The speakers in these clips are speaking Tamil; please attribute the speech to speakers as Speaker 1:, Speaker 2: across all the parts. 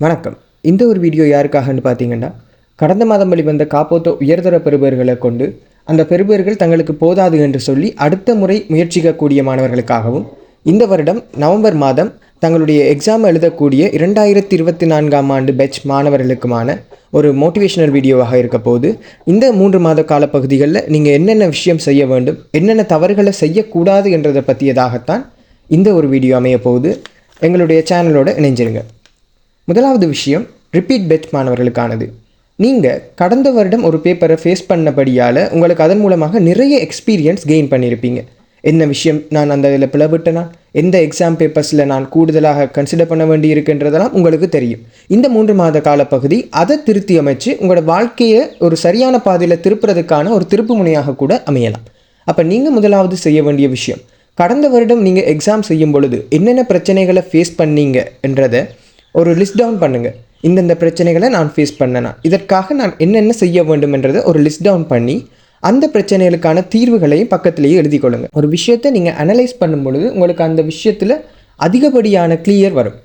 Speaker 1: வணக்கம். இந்த ஒரு வீடியோ யாருக்காகன்னு பார்த்தீங்கன்னா கடந்த மாதம் வெளிவந்த காப்போத்த உயர்தர பெறுபேறுகளை கொண்டு அந்த பெறுபேறுகள் தங்களுக்கு போதாது என்று சொல்லி அடுத்த முறை முயற்சிக்கக்கூடிய மாணவர்களுக்காகவும் இந்த வருடம் நவம்பர் மாதம் தங்களுடைய எக்ஸாம் எழுதக்கூடிய இரண்டாயிரத்தி இருபத்தி நான்காம் ஆண்டு பெச் மாணவர்களுக்குமான ஒரு மோட்டிவேஷனல் வீடியோவாக இருக்க போது இந்த மூன்று மாத காலப்பகுதிகளில் நீங்கள் என்னென்ன விஷயம் செய்ய வேண்டும் என்னென்ன தவறுகளை செய்யக்கூடாது என்றதை பற்றியதாகத்தான் இந்த ஒரு வீடியோ அமைய போகுது. எங்களுடைய சேனலோடு இணைஞ்சிருங்க. முதலாவது விஷயம் ரிப்பீட் பெட் மாணவர்களுக்கானது நீங்கள் கடந்த வருடம் ஒரு பேப்பரை ஃபேஸ் பண்ணபடியால் உங்களுக்கு அதன் மூலமாக நிறைய எக்ஸ்பீரியன்ஸ் கெயின் பண்ணியிருப்பீங்க என்ன விஷயம்? நான் அந்த இதில் பிளவிட்டேனா? எந்த எக்ஸாம் பேப்பர்ஸில் நான் கூடுதலாக கன்சிடர் பண்ண வேண்டி இருக்குன்றதெல்லாம் உங்களுக்கு தெரியும். இந்த மூன்று மாத காலப்பகுதி அதை திருத்தி அமைச்சு உங்களோட வாழ்க்கையை ஒரு சரியான பாதையில் திருப்புறதுக்கான ஒரு திருப்பு முனையாக கூட அமையலாம். அப்போ நீங்கள் முதலாவது செய்ய வேண்டிய விஷயம் கடந்த வருடம் நீங்கள் எக்ஸாம் செய்யும் பொழுது என்னென்ன பிரச்சனைகளை ஃபேஸ் பண்ணீங்க என்றதை ஒரு லிஸ்ட் டவுன் பண்ணுங்கள் இந்தந்த பிரச்சனைகளை நான் ஃபேஸ் பண்ணனா. இதற்காக நான் என்னென்ன செய்ய வேண்டும் என்றதை ஒரு லிஸ்ட் டவுன் பண்ணி அந்த பிரச்சனைகளுக்கான தீர்வுகளையும் பக்கத்திலேயே எழுதி கொள்ளுங்க. ஒரு விஷயத்தை நீங்கள் அனலைஸ் பண்ணும் பொழுது உங்களுக்கு அந்த விஷயத்தில் அதிகப்படியான கிளியர் வரும்.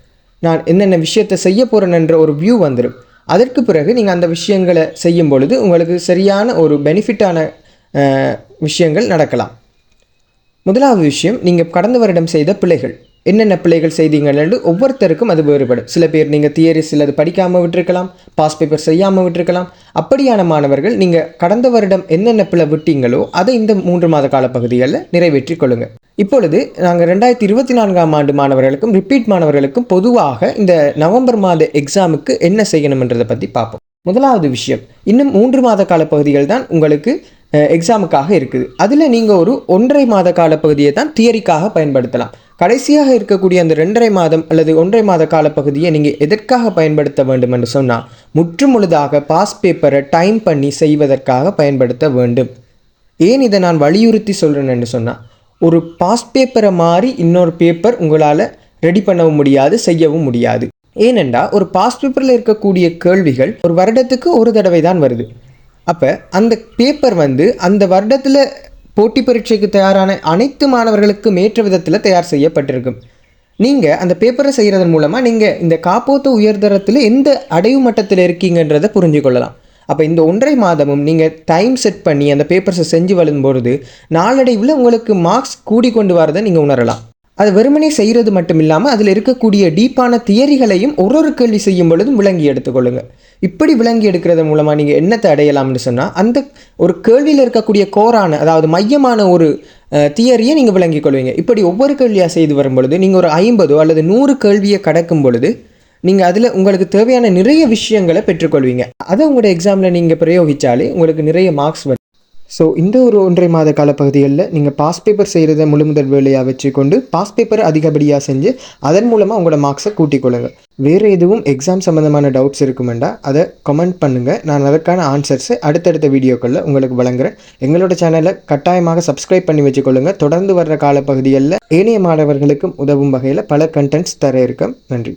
Speaker 1: நான் என்னென்ன விஷயத்தை செய்ய போகிறேன்ன்ற ஒரு வியூ வந்துடும் அதற்கு பிறகு நீங்கள் அந்த விஷயங்களை செய்யும் பொழுது உங்களுக்கு சரியான ஒரு பெனிஃபிட்டான விஷயங்கள் நடக்கலாம். முதலாவது விஷயம் நீங்கள் கடந்த வருடம் செய்த பிழைகள். என்னென்ன பிள்ளைகள் செய்தீங்கன்னு ஒவ்வொருத்தருக்கும் அது வேறுபடும். சில பேர் நீங்கள் தியரி சிலது படிக்காமல் விட்டுருக்கலாம் பாஸ் பேப்பர் செய்யாமல் விட்டுருக்கலாம். அப்படியான மாணவர்கள் நீங்கள் கடந்த வருடம் என்னென்ன பிள்ளை விட்டீங்களோ அதை இந்த மூன்று மாத கால பகுதிகளில் நிறைவேற்றி கொள்ளுங்கள் இப்பொழுது நாங்கள் ரெண்டாயிரத்தி இருபத்தி நான்காம் ஆண்டு மாணவர்களுக்கும் ரிப்பீட் மாணவர்களுக்கும் பொதுவாக இந்த நவம்பர் மாத எக்ஸாமுக்கு என்ன செய்யணுன்றதை பற்றி பார்ப்போம். முதலாவது விஷயம் இன்னும் மூன்று மாத கால பகுதிகள் தான் உங்களுக்கு எக்ஸாமுக்காக இருக்குது. அதில் நீங்கள் ஒரு ஒன்றரை மாத கால பகுதியை தான் தியரிக்காக பயன்படுத்தலாம். கடைசியாக இருக்கக்கூடிய அந்த ரெண்டரை மாதம் அல்லது ஒன்றரை மாத காலப்பகுதியை நீங்கள் எதற்காக பயன்படுத்த வேண்டும் என்று சொன்னால் முற்றுமுழுதாக பாஸ் பேப்பரை டைம் பண்ணி செய்வதற்காக பயன்படுத்த வேண்டும். ஏன் இதை நான் வலியுறுத்தி சொல்கிறேன்னு சொன்னால் ஒரு பாஸ் பேப்பரை மாதிரி இன்னொரு பேப்பர் உங்களால் ரெடி பண்ணவும் முடியாது செய்யவும் முடியாது. ஏனென்றால் ஒரு பாஸ் பேப்பரில் இருக்கக்கூடிய கேள்விகள் ஒரு வருடத்துக்கு ஒரு தடவை தான் வருது. அப்போ அந்த பேப்பர் வந்து அந்த வருடத்தில் போட்டி பரீட்சைக்கு தயாரான அனைத்து மாணவர்களுக்கும் ஏற்ற விதத்தில் தயார் செய்யப்பட்டிருக்கும். நீங்கள் அந்த பேப்பரை செய்கிறதன் மூலமாக நீங்கள் இந்த காப்போத்த உயர்தரத்தில் எந்த அடைவு மட்டத்தில் இருக்கீங்கன்றதை புரிஞ்சு கொள்ளலாம். அப்போ இந்த ஒன்றரை மாதமும் நீங்கள் டைம் செட் பண்ணி அந்த பேப்பர்ஸை செஞ்சு வரும்பொழுது நாளடைவில் உங்களுக்கு மார்க்ஸ் கூடி கொண்டு வரதை நீங்கள் உணரலாம். அது வெறுமனே செய்கிறது மட்டும் இல்லாமல் அதில் இருக்கக்கூடிய டீப்பான தியரிகளையும் ஒரு ஒரு கேள்வி செய்யும் பொழுதும் விளங்கி எடுத்துக்கொள்ளுங்க. இப்படி விளங்கி எடுக்கிறது மூலமாக நீங்கள் என்னத்தை அடையலாம்னு சொன்னால் அந்த ஒரு கேள்வியில் இருக்கக்கூடிய கோரான அதாவது மையமான ஒரு தியரியை நீங்கள் விளங்கிக் கொள்வீங்க. இப்படி ஒவ்வொரு கேள்வியாக செய்து வரும் பொழுது நீங்கள் ஒரு ஐம்பதோ அல்லது நூறு கேள்வியை கடக்கும் பொழுது நீங்கள் அதில் உங்களுக்கு தேவையான நிறைய விஷயங்களை பெற்றுக்கொள்வீங்க. அதை உங்களோட எக்ஸாமில் நீங்கள் பிரயோகித்தாலே உங்களுக்கு நிறைய மார்க்ஸ் வரும். ஸோ இந்த ஒரு ஒன்றரை மாத காலப்பகுதிகளில் நீங்கள் பாஸ் பேப்பர் செய்கிறத முழு முதல் வேலையாக வச்சுக்கொண்டு பாஸ் பேப்பர் அதிகப்படியாக செஞ்சு அதன் மூலமாக உங்களோட மார்க்ஸை கூட்டிக் கொள்ளுங்கள் வேறு எதுவும் எக்ஸாம் சம்மந்தமான டவுட்ஸ் இருக்குமெண்டா அதை கமெண்ட் பண்ணுங்கள் நான் அதற்கான ஆன்சர்ஸை அடுத்தடுத்த வீடியோக்களில் உங்களுக்கு வழங்குறேன். எங்களோட சேனலை கட்டாயமாக சப்ஸ்கிரைப் பண்ணி வச்சுக்கொள்ளுங்கள் தொடர்ந்து வர்ற காலப்பகுதிகளில் ஏனைய மாணவர்களுக்கும் உதவும் வகையில் பல கண்டென்ட்ஸ் தர இருக்கேன் நன்றி.